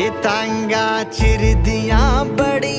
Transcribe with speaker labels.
Speaker 1: ਇਹ ਤਾਂਗਾ ਚਿਰਦੀਆਂ ਬੜੀ